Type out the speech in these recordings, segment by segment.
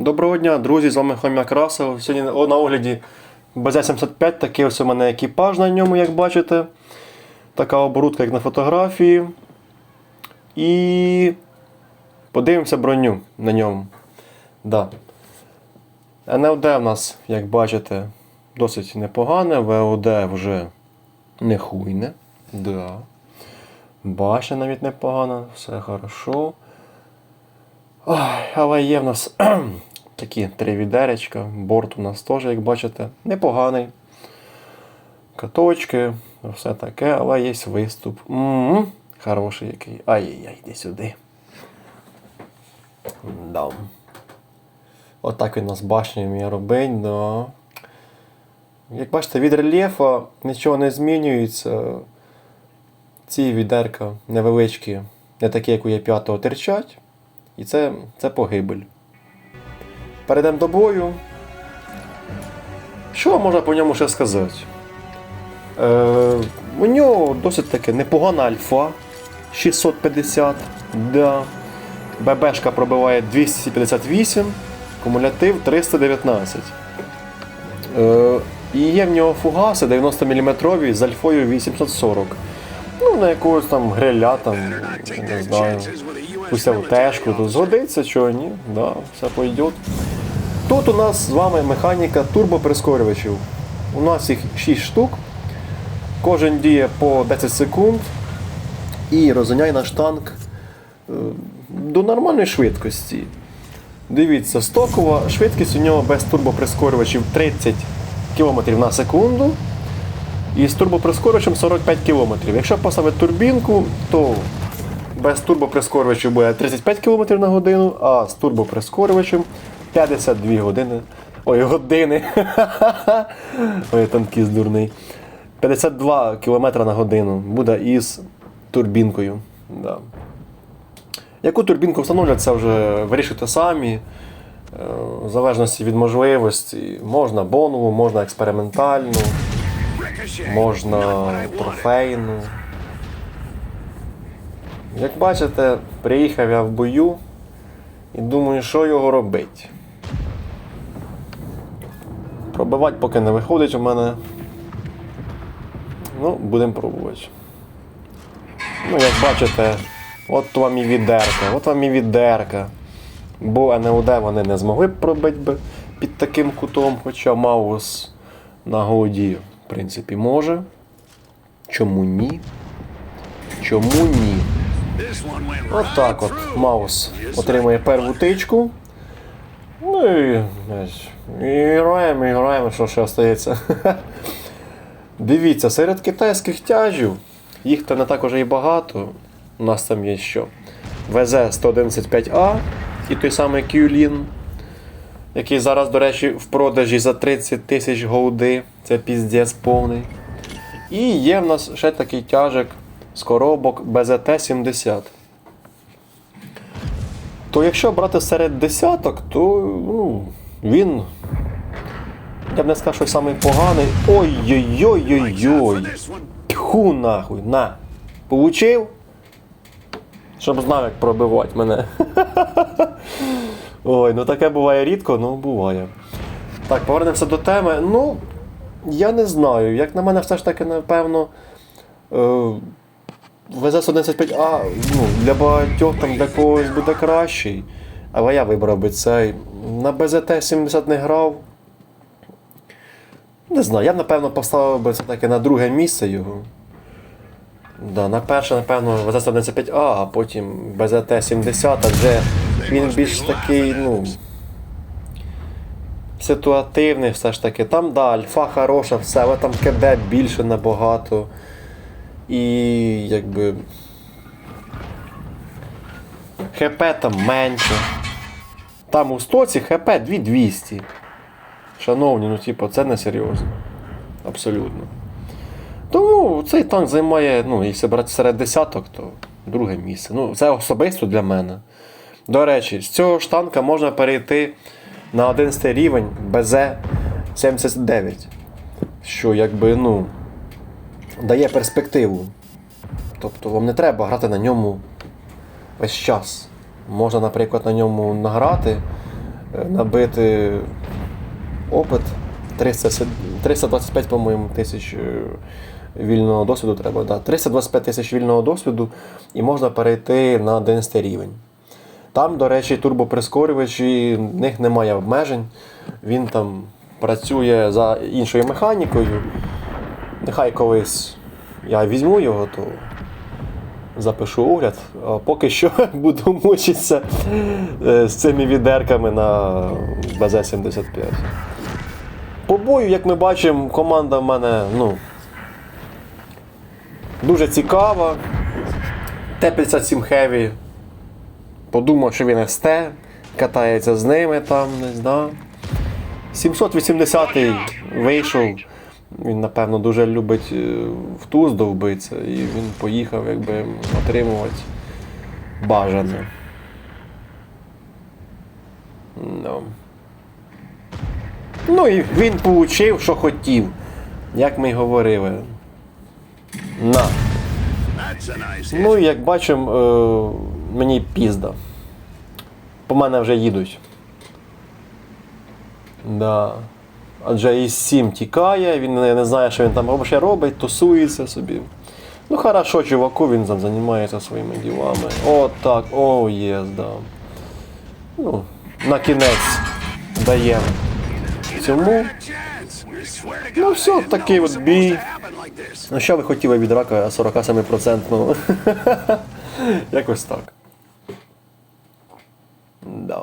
Доброго дня, друзі, з вами Хом'як Расов. Сьогодні на огляді БЗ-75, такий ось у мене екіпаж на ньому, як бачите. Така оборудка, як на фотографії. І подивимося броню на ньому. Да. НЛД в нас, як бачите, досить непогане, ВОД вже не хуйне. Да. Башня навіть непогана, все хорошо. Ой, але є в нас такі три відеречка. Борт у нас теж, як бачите, непоганий. Каточки, все таке, але є виступ. м Хороший який. Ай-яй-яй, йди сюди. Да. Отак він нас башню вміє робить, да. Як бачите, від рельєфа нічого не змінюється. Ці відерка невеличкі, не такі, як у Є5 терчать. І це, це погибель. Перейдемо до бою. Що можна по ньому ще сказати? Е, у нього досить таки непогана альфа 650. Да. ББшка пробиває 258, кумулятив 319. Е, і є в нього фугаси 90 мм з альфою 840. Ну, на якогось там гриля, там, не знаю. Пусть ЛТшку, тут згодиться, чого ні, да, все пойдет. Тут у нас з вами механіка турбоприскорювачів. У нас їх 6 штук. Кожен діє по 10 секунд і розганяє наш танк е, до нормальної швидкості. Дивіться, стокова швидкість у нього без турбоприскорювачів 30 км на секунду. І з турбоприскорювачем 45 км. Якщо поставити турбінку, то без турбоприскорювачів буде 35 км на годину, а з турбоприскорювачем 52 години. Ой, години. Ой, танкіст дурний. 52 км на годину буде із турбінкою. Да. Яку турбінку встановлять, це вже вирішуйте самі. Е, В залежності від можливості. Можна бонову, можна експериментальну, можна трофейну. Як бачите, приїхав я в бою і думаю, що його робити. Пробивати поки не виходить у мене. Ну, будемо пробувати. Ну, як бачите, от вам і відерка, от вам і відерка. Бо НЛД вони не змогли б пробити би під таким кутом, хоча Маус на годі, в принципі, може. Чому ні? Чому ні? От от Маус отримує перву тичку. Ну і, граємо, і граємо, що ще остається. Дивіться, серед китайських тяжів, їх то не так уже і багато. У нас там є що? ВЗ-111-5А і той самий Кюлін, який зараз, до речі, в продажі за 30 тисяч голди. Це піздець повний. І є в нас ще такий тяжик з коробок БЗТ-70. То якщо брати серед десяток, то ну, він. Я б не сказав, що самий поганий. Ой-ой-ой-ой-ой. Тьху нахуй, на. Получив? Щоб знав, як пробивати мене. Ой, ну таке буває рідко, ну буває. Так, повернемося до теми. Ну, я не знаю. Як на мене, все ж таки, напевно. Е, ВЗ-115А ну, для багатьох там для когось буде кращий. Але я вибрав би цей. На БЗТ-70 не грав. Не знаю, я б напевно поставив би все-таки на друге місце його. Да, на перше, напевно, ВЗ-115А, а потім БЗТ-70, адже він більш такий, ну. Ситуативний все ж таки. Там да, альфа хороша, все, але там КД більше набагато. І якби. ХП там менше. Там у стоці ХП 2200. Шановні, ну типу, це не серйозно. Абсолютно. Тому цей танк займає, ну, якщо брати серед десяток, то друге місце. Ну, це особисто для мене. До речі, з цього ж танка можна перейти на 11 рівень БЗ-79. Що якби, ну, дає перспективу. Тобто вам не треба грати на ньому весь час. Можна, наприклад, на ньому награти е, набити опит 300, 325, по-моєму, тисяч е, вільного досвіду треба. Да. 325 тисяч вільного досвіду і можна перейти на 11 рівень. Там, до речі, турбоприскорювач, і в них немає обмежень. Він там працює за іншою механікою. Нехай колись я візьму його, то запишу огляд. А поки що буду мучитися е, з цими відерками на БЗ-75. По бою, як ми бачимо, команда в мене ну, дуже цікава. Т-57 Heavy подумав, що він СТ, катається з ними там, не знаю. 780-й вийшов. Він, напевно, дуже любить е, в туз довбитися, і він поїхав якби отримувати бажане. Ну. ну і він получив, що хотів, як ми й говорили. На. Ну і як бачимо, е, мені пізда. По мене вже їдуть. Да. Адже із 7 тікає, він не, знає, що він там ще робить, тусується собі. Ну, хорошо, чуваку, він там займається своїми ділами. От так, о, єс, да. Ну, на кінець даємо цьому. Ну все, такий от бій. Ну, що ви хотіли від рака 47%? Якось так. Да.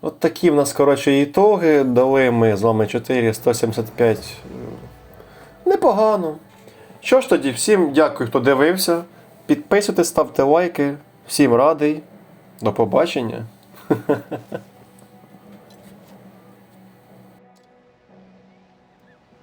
От такі в нас, коротше, ітоги. Дали ми з вами 4, 175. е, Непогано. Що ж тоді, всім дякую, хто дивився. Підписуйтесь, ставте лайки. Всім радий. До побачення.